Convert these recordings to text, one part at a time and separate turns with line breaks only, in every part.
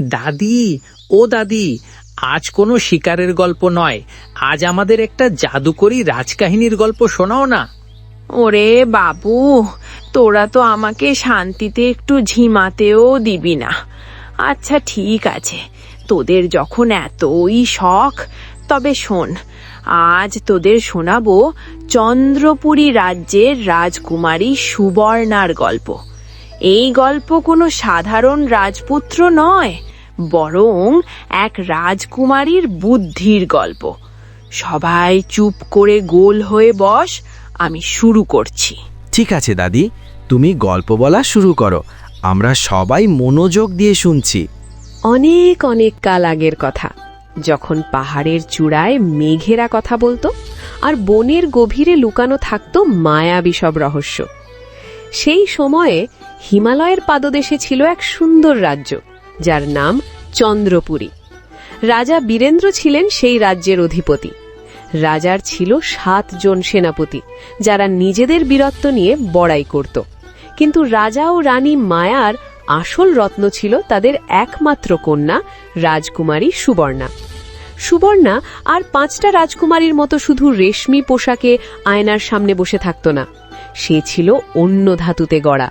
দাদি, ও দাদি, আজ কোনো শিকারের গল্প নয়। আজ আমাদের একটা জাদুকরী রাজকাহিনীর গল্প শোনাও না।
ওরে বাবু, তোরা তো আমাকে শান্তিতে একটু ঝিমাতেও দিবি না। আচ্ছা ঠিক আছে। তোদের যখন এতই শখ, তবে শোন, আজ তোদের শোনাবো চন্দ্রপুরী রাজ্যের রাজকুমারী সুবর্ণার গল্প। এই গল্প কোনো সাধারণ রাজপুত্র নয় বরং এক রাজকুমারীর বুদ্ধির গল্প। সবাই চুপ করে গোল হয়ে বস আমি শুরু করছি।
ঠিক আছে দাদি। তুমি গল্প বলা শুরু করো। আমরা সবাই মনোযোগ দিয়ে শুনছি।
অনেক অনেক কাল আগের কথা। যখন পাহাড়ের চূড়ায় মেঘেরা কথা বলতো আর বনের গভীরে লুকানো থাকতো মায়াবী সব রহস্য। সেই সময়ে হিমালয়ের পাদদেশে ছিল এক সুন্দর রাজ্য। যার নাম চন্দ্রপুরী। রাজা বীরেন্দ্র ছিলেন সেই রাজ্যের অধিপতি। রাজার ছিল সাতজন সেনাপতি, যারা নিজেদের বীরত্ব নিয়ে বড়াই করত। কিন্তু রাজা ও রানী মায়ার আসল রত্ন ছিল তাদের একমাত্র কন্যা, রাজকুমারী সুবর্ণা। সুবর্ণা আর পাঁচটা রাজকুমারীর মতো শুধু রেশমি পোশাকে আয়নার সামনে বসে থাকত না, সে ছিল অন্য ধাতুতে গড়া।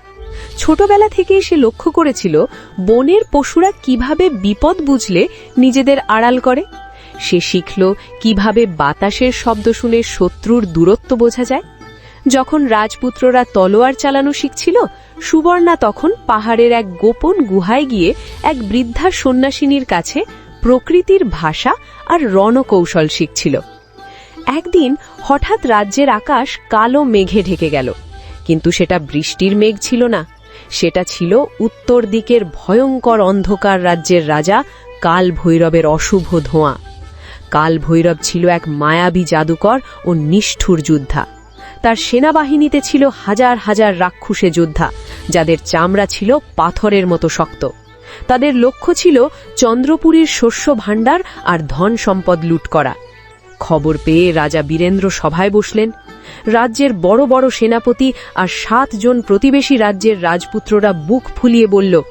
ছোটবেলা থেকেই সে লক্ষ্য করেছিল, বনের পশুরা কীভাবে বিপদ বুঝলে নিজেদের আড়াল করে। সে শিখল কীভাবে বাতাসের শব্দ শুনে শত্রুর দূরত্ব বোঝা যায়। যখন রাজপুত্ররা তলোয়ার চালানো শিখছিল, সুবর্ণা তখন পাহাড়ের এক গোপন গুহায় গিয়ে এক বৃদ্ধা সন্ন্যাসিনীর কাছে প্রকৃতির ভাষা আর রণকৌশল শিখছিল। একদিন হঠাৎ রাজ্যের আকাশ কালো মেঘে ঢেকে গেল। কিন্তু সেটা বৃষ্টির মেঘ ছিল না। সেটা ছিল উত্তর দিকের ভয়ঙ্কর অন্ধকার রাজ্যের রাজা কাল ভৈরবের অশুভ ধোঁয়া। কাল ভৈরব ছিল এক মায়াবী জাদুকর ও নিষ্ঠুর যোদ্ধা। তার সেনাবাহিনীতে ছিল হাজার হাজার রাক্ষুসে যোদ্ধা, যাদের চামড়া ছিল পাথরের মতো শক্ত। তাদের লক্ষ্য ছিল চন্দ্রপুরীর শস্য ভাণ্ডার আর ধন সম্পদ লুট করা। খবর পেয়ে রাজা বীরেন্দ্র সভায় বসলেন। রাজ্যের বড় বড় সেনাপতি আর সাতজন প্রতিবেশী রাজ্যের রাজপুত্ররা বুক ফুলিয়ে বলল,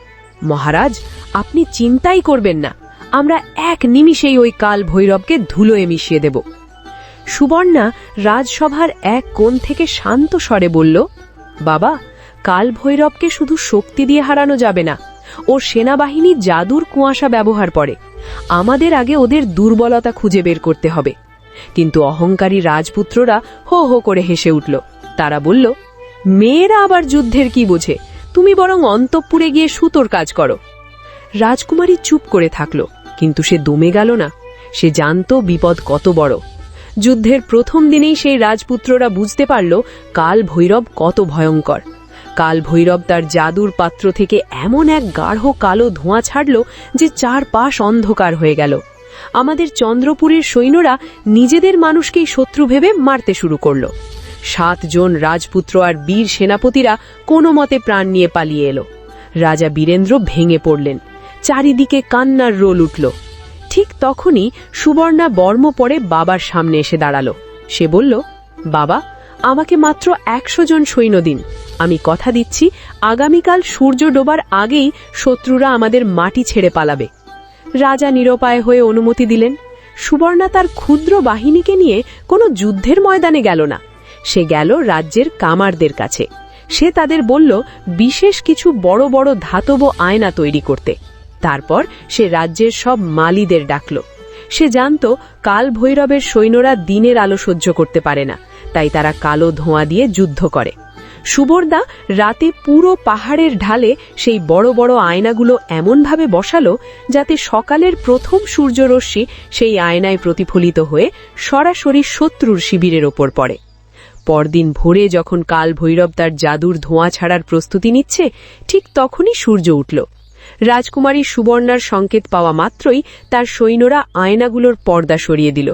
মহারাজ, আপনি চিন্তাই করবেন না। আমরা এক নিমিষেই ওই কাল ভৈরবকে ধুলোয় মিশিয়ে দেব। সুবর্ণা রাজসভার এক কোণ থেকে শান্ত স্বরে বলল, বাবা কাল ভৈরবকে শুধু শক্তি দিয়ে হারানো যাবে না। ওর সেনাবাহিনী জাদুর কুয়াশা ব্যবহার করে। আমাদের আগে ওদের দুর্বলতা খুঁজে বের করতে হবে। কিন্তু অহংকারী রাজপুত্ররা হো হো করে হেসে উঠল। তারা বলল, মেয়েরা আবার যুদ্ধের কি বোঝে? তুমি বরং অন্তঃপুরে গিয়ে সুতোর কাজ করো। রাজকুমারী চুপ করে থাকল, কিন্তু সে দমে গেল না। সে জানত বিপদ কত বড়। যুদ্ধের প্রথম দিনেই সেই রাজপুত্ররা বুঝতে পারল, কাল ভৈরব কত ভয়ঙ্কর। কাল ভৈরব তার জাদুর পাত্র থেকে এমন এক গাঢ় কালো ধোঁয়া ছাড়ল যে চারপাশ অন্ধকার হয়ে গেল। আমাদের চন্দ্রপুরের সৈন্যরা নিজেদের মানুষকেই শত্রু ভেবে মারতে শুরু করল। সাতজন রাজপুত্র আর বীর সেনাপতিরা কোনো মতে প্রাণ নিয়ে পালিয়ে এলো। রাজা বীরেন্দ্র ভেঙে পড়লেন। চারিদিকে কান্নার রোল উঠল। ঠিক তখনই সুবর্ণা বর্ম পরে বাবার সামনে এসে দাঁড়াল। সে বলল, বাবা, আমাকে মাত্র একশো জন সৈন্য দিন। আমি কথা দিচ্ছি, আগামীকাল সূর্য ডোবার আগেই শত্রুরা আমাদের মাটি ছেড়ে পালাবে। রাজা নিরপায় হয়ে অনুমতি দিলেন। সুবর্ণা তার ক্ষুদ্র বাহিনীকে নিয়ে কোনো যুদ্ধের ময়দানে গেল না। সে গেল রাজ্যের কামারদের কাছে। সে তাদের বলল, বিশেষ কিছু বড় বড় ধাতব আয়না তৈরি করতে। তারপর সে রাজ্যের সব মালিদের ডাকল। সে জানত কাল ভৈরবের সৈন্যরা দিনের আলো সহ্য করতে পারে না। তাই তারা কালো ধোঁয়া দিয়ে যুদ্ধ করে। সুবর্দা রাতে পুরো পাহাড়ের ঢালে সেই বড় বড় আয়নাগুলো এমনভাবে বসালো যাতে সকালের প্রথম সূর্যরশ্মি সেই আয়নায় প্রতিফলিত হয়ে সরাসরি শত্রুর শিবিরের ওপর পড়ে। পরদিন ভোরে যখন কাল ভৈরব তার জাদুর ধোঁয়া ছাড়ার প্রস্তুতি নিচ্ছে, ঠিক তখনই সূর্য উঠল। রাজকুমারী সুবর্ণার সংকেত পাওয়া মাত্রই তার সৈন্যরা আয়নাগুলোর পর্দা সরিয়ে দিল।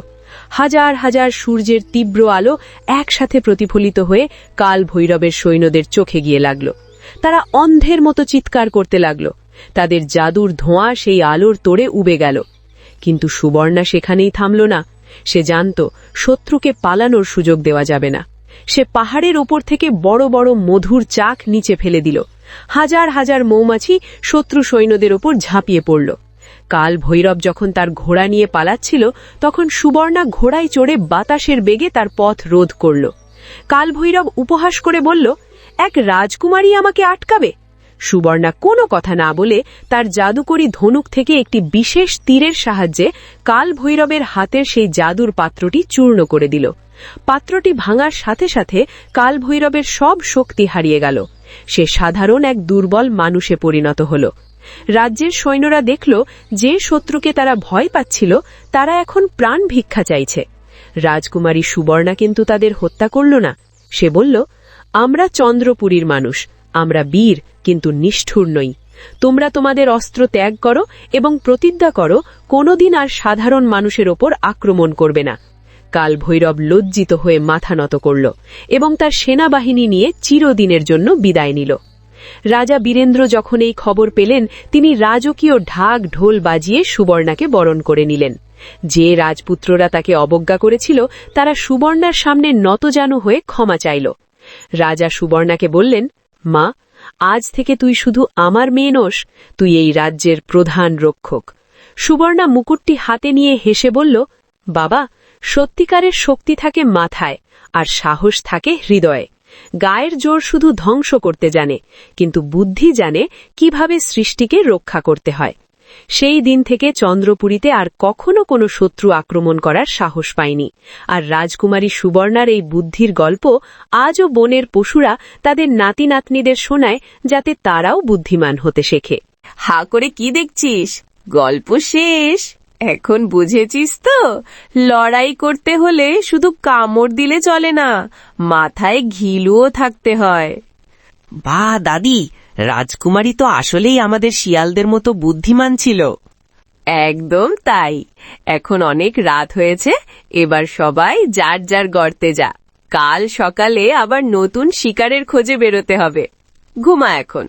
হাজার হাজার সূর্যের তীব্র আলো একসাথে প্রতিফলিত হয়ে কাল ভৈরবের সৈন্যদের চোখে গিয়ে লাগল। তারা অন্ধের মতো চিৎকার করতে লাগল। তাদের জাদুর ধোঁয়া সেই আলোর তোড়ে উবে গেল। কিন্তু সুবর্ণা সেখানেই থামল না। সে জানত শত্রুকে পালানোর সুযোগ দেওয়া যাবে না। সে পাহাড়ের ওপর থেকে বড় বড় মধুর চাক নিচে ফেলে দিল। হাজার হাজার মৌমাছি শত্রু সৈন্যদের ওপর ঝাঁপিয়ে পড়ল। কাল ভৈরব যখন তার ঘোড়া নিয়ে পালাচ্ছিল, তখন সুবর্ণা ঘোড়ায় চড়ে বাতাসের বেগে তার পথ রোধ করল। কাল ভৈরব উপহাস করে বলল, এক রাজকুমারী আমাকে আটকাবে? সুবর্ণা কোনো কথা না বলে তার জাদুকরী ধনুক থেকে একটি বিশেষ তীরের সাহায্যে কাল ভৈরবের হাতের সেই জাদুর পাত্রটি চূর্ণ করে দিল। পাত্রটি ভাঙার সাথে সাথে কাল ভৈরবের সব শক্তি হারিয়ে গেল। সে সাধারণ এক দুর্বল মানুষে পরিণত হল। রাজ্যের সৈন্যরা দেখল যে শত্রুকে তারা ভয় পাচ্ছিল, তারা এখন প্রাণ ভিক্ষা চাইছে। রাজকুমারী সুবর্ণা কিন্তু তাদের হত্যা করল না। সে বলল, আমরা চন্দ্রপুরীর মানুষ, আমরা বীর, কিন্তু নিষ্ঠুর নই। তোমরা তোমাদের অস্ত্র ত্যাগ করো এবং প্রতিজ্ঞা করো, কোনোদিন আর সাধারণ মানুষের ওপর আক্রমণ করবে না। কাল ভৈরব লজ্জিত হয়ে মাথা নত করল এবং তার সেনাবাহিনী নিয়ে চিরদিনের জন্য বিদায় নিল। রাজা বীরেন্দ্র যখন এই খবর পেলেন, তিনি রাজকীয় ঢাক ঢোল বাজিয়ে সুবর্ণাকে বরণ করে নিলেন। যে রাজপুত্ররা তাকে অবজ্ঞা করেছিল, তারা সুবর্ণার সামনে নতজানু হয়ে ক্ষমা চাইল। রাজা সুবর্ণাকে বললেন, মা, আজ থেকে তুই শুধু আমার মেয়ে নোস, তুই এই রাজ্যের প্রধান রক্ষক। সুবর্ণা মুকুটটি হাতে নিয়ে হেসে বলল, বাবা, সত্যিকারের শক্তি থাকে মাথায়, আর সাহস থাকে হৃদয়ে। গায়ের জোর শুধু ধ্বংস করতে জানে, কিন্তু বুদ্ধি জানে কীভাবে সৃষ্টিকে রক্ষা করতে হয়। সেই দিন থেকে চন্দ্রপুরীতে আর কখনো কোনো শত্রু আক্রমণ করার সাহস পায়নি। আর রাজকুমারী সুবর্ণার এই বুদ্ধির গল্প আজও বনের পশুরা তাদের নাতি নাতনিদের শোনায় যাতে তারাও বুদ্ধিমান হতে শেখে।
হা করে কি দেখছিস? গল্প শেষ। এখন বুঝেছিস তো? লড়াই করতে হলে শুধু কামড় দিলে চলে না মাথায় ঘিলুও থাকতে হয়।
বা দাদি রাজকুমারী তো আসলেই আমাদের শিয়ালদের মতো বুদ্ধিমান ছিল।
একদম তাই। এখন অনেক রাত হয়েছে এবার সবাই যার যার গর্তে যা। কাল সকালে আবার নতুন শিকারের খোঁজে বেরোতে হবে। ঘুমা এখন।